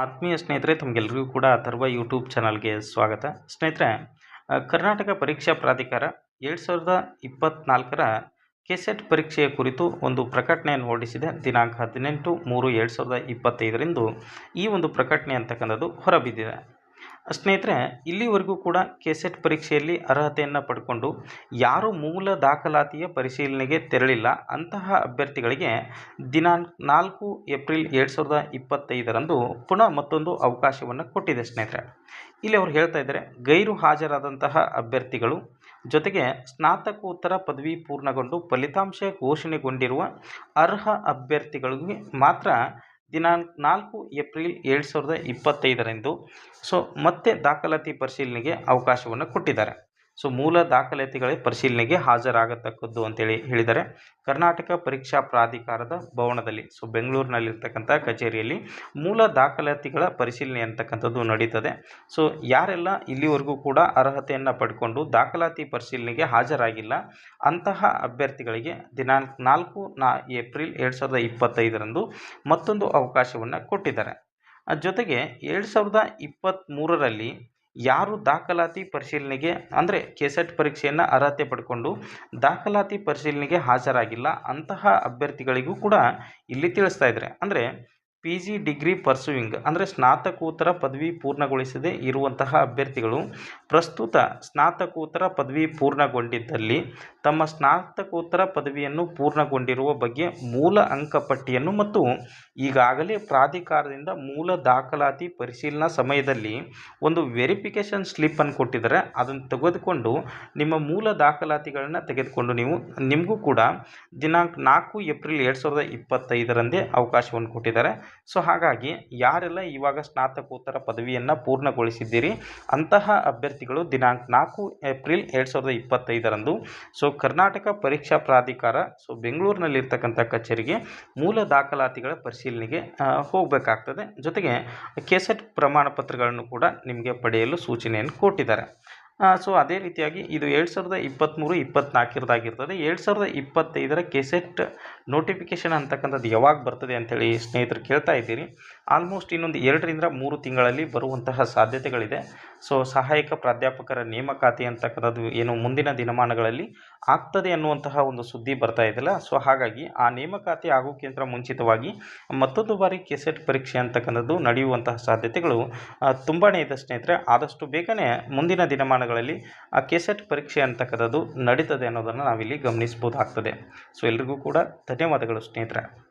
ಆತ್ಮೀಯ ಸ್ನೇಹಿತರೆ ತಮಗೆಲ್ಲರಿಗೂ ಕೂಡ ಅಥರ್ವ ಯೂಟ್ಯೂಬ್ ಚಾನಲ್ಗೆ ಸ್ವಾಗತ. ಸ್ನೇಹಿತರೆ ಕರ್ನಾಟಕ ಪರೀಕ್ಷಾ ಪ್ರಾಧಿಕಾರ ಎರಡು ಸಾವಿರದ ಇಪ್ಪತ್ತ್ನಾಲ್ಕರ ಕೆಸೆಟ್ ಪರೀಕ್ಷೆಯ ಕುರಿತು ಒಂದು ಪ್ರಕಟಣೆಯನ್ನು ಹೊರಡಿಸಿದೆ. ದಿನಾಂಕ ಹದಿನೆಂಟು ಮೂರು ಎರಡು ಸಾವಿರದ ಇಪ್ಪತ್ತೈದರಿಂದ ಈ ಒಂದು ಪ್ರಕಟಣೆ ಅಂತಕ್ಕಂಥದ್ದು ಹೊರಬಿದ್ದಿದೆ. ಸ್ನೇಹಿತರೆ, ಇಲ್ಲಿವರೆಗೂ ಕೂಡ ಕೆಸೆಟ್ ಪರೀಕ್ಷೆಯಲ್ಲಿ ಅರ್ಹತೆಯನ್ನು ಪಡ್ಕೊಂಡು ಯಾರು ಮೂಲ ದಾಖಲಾತಿಯ ಪರಿಶೀಲನೆಗೆ ತೆರಳಿಲ್ಲ. ಅಂತಹ ಅಭ್ಯರ್ಥಿಗಳಿಗೆ ದಿನಾಂಕ ನಾಲ್ಕು ಏಪ್ರಿಲ್ ಎರಡು ಸಾವಿರದ ಇಪ್ಪತ್ತೈದರಂದು ಪುನಃ ಮತ್ತೊಂದು ಅವಕಾಶವನ್ನು ಕೊಟ್ಟಿದೆ ಸ್ನೇಹಿತರೆ. ಇಲ್ಲಿ ಅವರು ಹೇಳ್ತಾ ಇದ್ದಾರೆ, ಗೈರು ಹಾಜರಾದಂತಹ ಅಭ್ಯರ್ಥಿಗಳು ಜೊತೆಗೆ ಸ್ನಾತಕೋತ್ತರ ಪದವಿ ಪೂರ್ಣಗೊಂಡು ಫಲಿತಾಂಶ ಘೋಷಣೆಗೊಂಡಿರುವ ಅರ್ಹ ಅಭ್ಯರ್ಥಿಗಳಿಗೆ ಮಾತ್ರ ದಿನಾಂಕ ನಾಲ್ಕು ಏಪ್ರಿಲ್ ಎರಡು ಸಾವಿರದ ಇಪ್ಪತ್ತೈದರಂದು. ಸೊ ಮತ್ತೆ ದಾಖಲಾತಿ ಪರಿಶೀಲನೆಗೆ ಅವಕಾಶವನ್ನು ಕೊಟ್ಟಿದ್ದಾರೆ. ಸೊ ಮೂಲ ದಾಖಲಾತಿಗಳೇ ಪರಿಶೀಲನೆಗೆ ಹಾಜರಾಗತಕ್ಕದ್ದು ಅಂತೇಳಿ ಹೇಳಿದ್ದಾರೆ. ಕರ್ನಾಟಕ ಪರೀಕ್ಷಾ ಪ್ರಾಧಿಕಾರದ ಭವನದಲ್ಲಿ, ಸೊ ಬೆಂಗಳೂರಿನಲ್ಲಿರ್ತಕ್ಕಂಥ ಕಚೇರಿಯಲ್ಲಿ ಮೂಲ ದಾಖಲಾತಿಗಳ ಪರಿಶೀಲನೆ ಅಂತಕ್ಕಂಥದ್ದು ನಡೀತದೆ. ಸೊ ಯಾರೆಲ್ಲ ಇಲ್ಲಿವರೆಗೂ ಕೂಡ ಅರ್ಹತೆಯನ್ನು ಪಡ್ಕೊಂಡು ದಾಖಲಾತಿ ಪರಿಶೀಲನೆಗೆ ಹಾಜರಾಗಿಲ್ಲ, ಅಂತಹ ಅಭ್ಯರ್ಥಿಗಳಿಗೆ ದಿನಾಂಕ ನಾಲ್ಕು ನಾ, ಏಪ್ರಿಲ್ ಎರಡು ಸಾವಿರದ ಇಪ್ಪತ್ತೈದರಂದು ಮತ್ತೊಂದು ಅವಕಾಶವನ್ನು ಕೊಟ್ಟಿದ್ದಾರೆ. ಜೊತೆಗೆ ಎರಡು ಸಾವಿರದ ಇಪ್ಪತ್ತ್ಮೂರರಲ್ಲಿ ಯಾರು ದಾಖಲಾತಿ ಪರಿಶೀಲನೆಗೆ, ಅಂದರೆ ಕೆಸೆಟ್ ಪರೀಕ್ಷೆಯನ್ನು ಅರ್ಹತೆ ಪಡ್ಕೊಂಡು ದಾಖಲಾತಿ ಪರಿಶೀಲನೆಗೆ ಹಾಜರಾಗಿಲ್ಲ ಅಂತಹ ಅಭ್ಯರ್ಥಿಗಳಿಗೂ ಕೂಡ ಇಲ್ಲಿ ತಿಳಿಸ್ತಾ ಇದ್ದಾರೆ. ಅಂದರೆ ಪಿ ಜಿ ಡಿಗ್ರಿ ಪರ್ಸುವಿಂಗ್, ಅಂದರೆ ಸ್ನಾತಕೋತ್ತರ ಪದವಿ ಪೂರ್ಣಗೊಳಿಸದೇ ಇರುವಂತಹ ಅಭ್ಯರ್ಥಿಗಳು ಪ್ರಸ್ತುತ ಸ್ನಾತಕೋತ್ತರ ಪದವಿ ಪೂರ್ಣಗೊಂಡಿದ್ದಲ್ಲಿ ತಮ್ಮ ಸ್ನಾತಕೋತ್ತರ ಪದವಿಯನ್ನು ಪೂರ್ಣಗೊಂಡಿರುವ ಬಗ್ಗೆ ಮೂಲ ಅಂಕಪಟ್ಟಿಯನ್ನು ಮತ್ತು ಈಗಾಗಲೇ ಪ್ರಾಧಿಕಾರದಿಂದ ಮೂಲ ದಾಖಲಾತಿ ಪರಿಶೀಲನಾ ಸಮಯದಲ್ಲಿ ಒಂದು ವೆರಿಫಿಕೇಷನ್ ಸ್ಲಿಪ್ಪನ್ನು ಕೊಟ್ಟಿದ್ದಾರೆ. ಅದನ್ನು ತೆಗೆದುಕೊಂಡು ನಿಮ್ಮ ಮೂಲ ದಾಖಲಾತಿಗಳನ್ನು ತೆಗೆದುಕೊಂಡು ನೀವು, ನಿಮಗೂ ಕೂಡ ದಿನಾಂಕ ನಾಲ್ಕು ಏಪ್ರಿಲ್ ಎರಡು ಸಾವಿರದ ಇಪ್ಪತ್ತೈದರಂದೇ ಅವಕಾಶವನ್ನು ಕೊಟ್ಟಿದ್ದಾರೆ. ಸೊ ಹಾಗಾಗಿ ಯಾರೆಲ್ಲ ಇವಾಗ ಸ್ನಾತಕೋತ್ತರ ಪದವಿಯನ್ನು ಪೂರ್ಣಗೊಳಿಸಿದ್ದೀರಿ, ಅಂತಹ ಅಭ್ಯರ್ಥಿಗಳು ದಿನಾಂಕ ನಾಲ್ಕು ಏಪ್ರಿಲ್ ಎರಡು ಸಾವಿರದ ಇಪ್ಪತ್ತೈದರಂದು ಸೊ ಕರ್ನಾಟಕ ಪರೀಕ್ಷಾ ಪ್ರಾಧಿಕಾರ, ಸೊ ಬೆಂಗಳೂರಿನಲ್ಲಿರ್ತಕ್ಕಂಥ ಕಚೇರಿಗೆ ಮೂಲ ದಾಖಲಾತಿಗಳ ಪರಿಶೀಲನೆಗೆ ಹೋಗಬೇಕಾಗ್ತದೆ. ಜೊತೆಗೆ ಕೆಸೆಟ್ ಪ್ರಮಾಣ ಪತ್ರಗಳನ್ನು ಕೂಡ ನಿಮಗೆ ಪಡೆಯಲು ಸೂಚನೆಯನ್ನು ಕೊಟ್ಟಿದ್ದಾರೆ. ಸೊ ಅದೇ ರೀತಿಯಾಗಿ ಇದು ಎರಡು ಸಾವಿರದ ಇಪ್ಪತ್ತ್ಮೂರು ಇಪ್ಪತ್ತ್ನಾಲ್ಕರದಾಗಿರ್ತದೆ ಎರಡು ಸಾವಿರದ ಇಪ್ಪತ್ತೈದರ ಕೆಸೆಟ್ ನೋಟಿಫಿಕೇಷನ್ ಅಂತಕ್ಕಂಥದ್ದು ಯಾವಾಗ ಬರ್ತದೆ ಅಂಥೇಳಿ ಸ್ನೇಹಿತರು ಕೇಳ್ತಾ ಇದ್ದೀರಿ. ಆಲ್ಮೋಸ್ಟ್ ಇನ್ನೊಂದು ಎರಡರಿಂದ ಮೂರು ತಿಂಗಳಲ್ಲಿ ಬರುವಂತಹ ಸಾಧ್ಯತೆಗಳಿದೆ. ಸೊ ಸಹಾಯಕ ಪ್ರಾಧ್ಯಾಪಕರ ನೇಮಕಾತಿ ಅಂತಕ್ಕಂಥದ್ದು ಏನು ಮುಂದಿನ ದಿನಮಾನಗಳಲ್ಲಿ ಆಗ್ತದೆ ಅನ್ನುವಂತಹ ಒಂದು ಸುದ್ದಿ ಬರ್ತಾ ಇದೆಯಲ್ಲ? ಸೊ ಹಾಗಾಗಿ ಆ ನೇಮಕಾತಿ ಆಗೋಕ್ಕಿಂತ ಮುಂಚಿತವಾಗಿ ಮತ್ತೊಂದು ಬಾರಿ ಕೆಸೆಟ್ ಪರೀಕ್ಷೆ ಅಂತಕ್ಕಂಥದ್ದು ನಡೆಯುವಂತಹ ಸಾಧ್ಯತೆಗಳು ತುಂಬಾ ಇದೆ ಸ್ನೇಹಿತರೆ. ಆದಷ್ಟು ಬೇಗನೆ ಮುಂದಿನ ದಿನಮಾನಗಳಲ್ಲಿ ಆ ಕೆಸೆಟ್ ಪರೀಕ್ಷೆ ಅಂತಕ್ಕಂಥದ್ದು ನಡೀತದೆ ಅನ್ನೋದನ್ನು ನಾವಿಲ್ಲಿ ಗಮನಿಸ್ಬೋದಾಗ್ತದೆ ಸೊ ಎಲ್ರಿಗೂ ಕೂಡ ಧನ್ಯವಾದಗಳು ಸ್ನೇಹಿತರೆ.